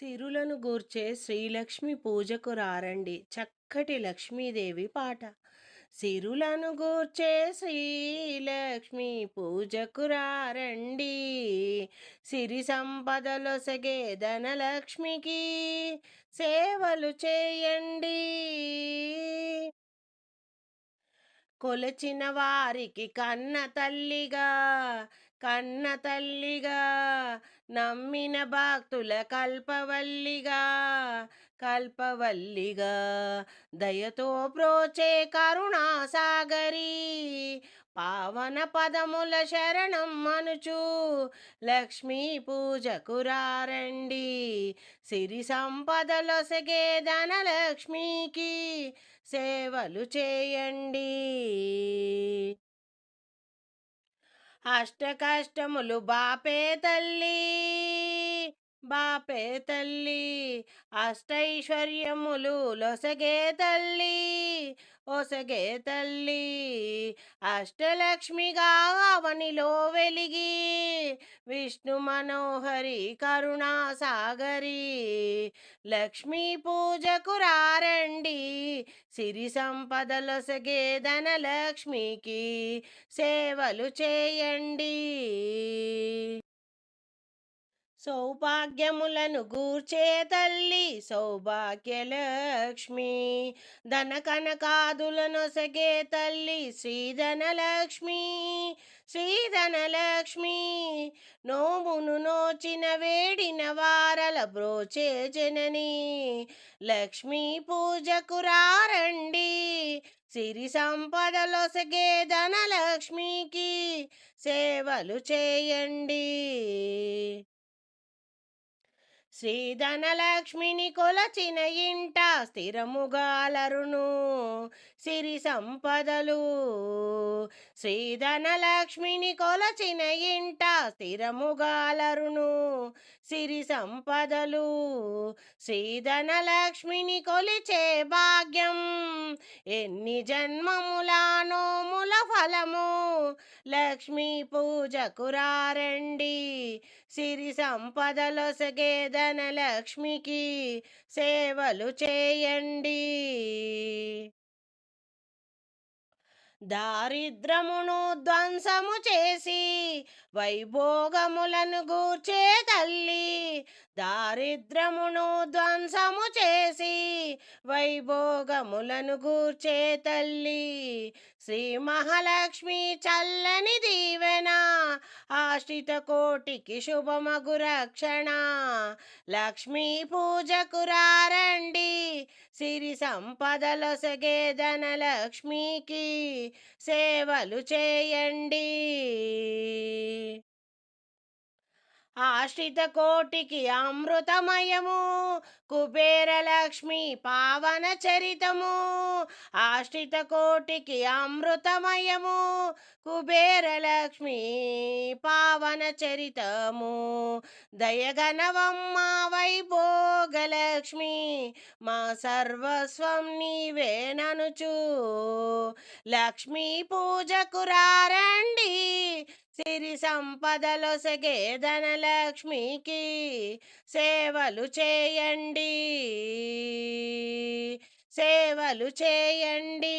సిరులను గూర్చే శ్రీలక్ష్మి పూజకు రారండి. చక్కటి లక్ష్మీదేవి పాట. సిరులను గూర్చే శ్రీలక్ష్మి పూజకు రారండి. సిరి సంపదలొసగే ధనలక్ష్మికి సేవలు చేయండి. కొలచిన వారికి కన్న తల్లిగా కన్న తల్లిగా నమ్మిన భక్తుల కల్పవల్లిగా కల్పవల్లిగా దయతో ప్రోచే కరుణాసాగరి పావన పదముల శరణం మనుచు లక్ష్మీ పూజకు రారండి. సిరి సంపదలొసగే ధనలక్ష్మికి సేవలు చేయండి. అష్ట కష్టములు బాపే తల్లి బాపే తల్లి అష్టైశ్వర్యములు లొసగే తల్లి ఒసగే తల్లి అష్టలక్ష్మిగా అవనిలో వెలిగి విష్ణు మనోహరి కరుణా సాగరి లక్ష్మీ పూజకు రారండి. సిరి సంపదలొసగే ధనలక్ష్మికి సేవలు చేయండి. సౌభాగ్యములను గూర్చే తల్లి సౌభాగ్యలక్ష్మి ధన కనకాదులనొసగే తల్లి శ్రీధనలక్ష్మి శ్రీధనలక్ష్మి నోమును నోచిన వేడిన వారల బ్రోచే జనని. లక్ష్మీ పూజకు రారండి సిరి సంపదలొసగే ధనలక్ష్మికి సేవలు చేయండి. శ్రీధనలక్ష్మిని కొలచిన ఇంట స్థిరముగాలరును. సిరి సంపదలు శ్రీధనలక్ష్మిని కొలచిన ఇంట స్థిరముగాలరును. సిరి సంపదలు శ్రీధనలక్ష్మిని కొలిచే భాగ్యం ఎన్ని జన్మములానో ముల ఫలము? లక్ష్మీ పూజకు రారండి. సిరి సంపదలొసగే ధనలక్ష్మికి సేవలు చేయండి. దారిద్రమును ధ్వంసము చేసి వైభోగములను గూర్చే తల్లి. దారిద్రమును ధ్వంసము చేసి వైభోగములను గూర్చే తల్లి. శ్రీ మహాలక్ష్మి చల్లని దీవెన ఆశ్రిత కోటికి శుభమగు రక్షణ. లక్ష్మీ పూజకు రారండి సిరి సంపదలొసగే ధనలక్ష్మికి సేవలు చేయండి. ఆశ్రిత కోటికి అమృతమయము కుబేరలక్ష్మి పావన చరితము. ఆశ్రిత కోటికి అమృతమయము కుబేరలక్ష్మి పావన చరితము. దయగనవమ్మ వైభోగలక్ష్మి మా సర్వస్వం నీవేననుచు లక్ష్మీ పూజకు రారండి సిరి సంపదలొసగే ధనలక్ష్మికి సేవలు చేయండి. సేవలు చేయండి.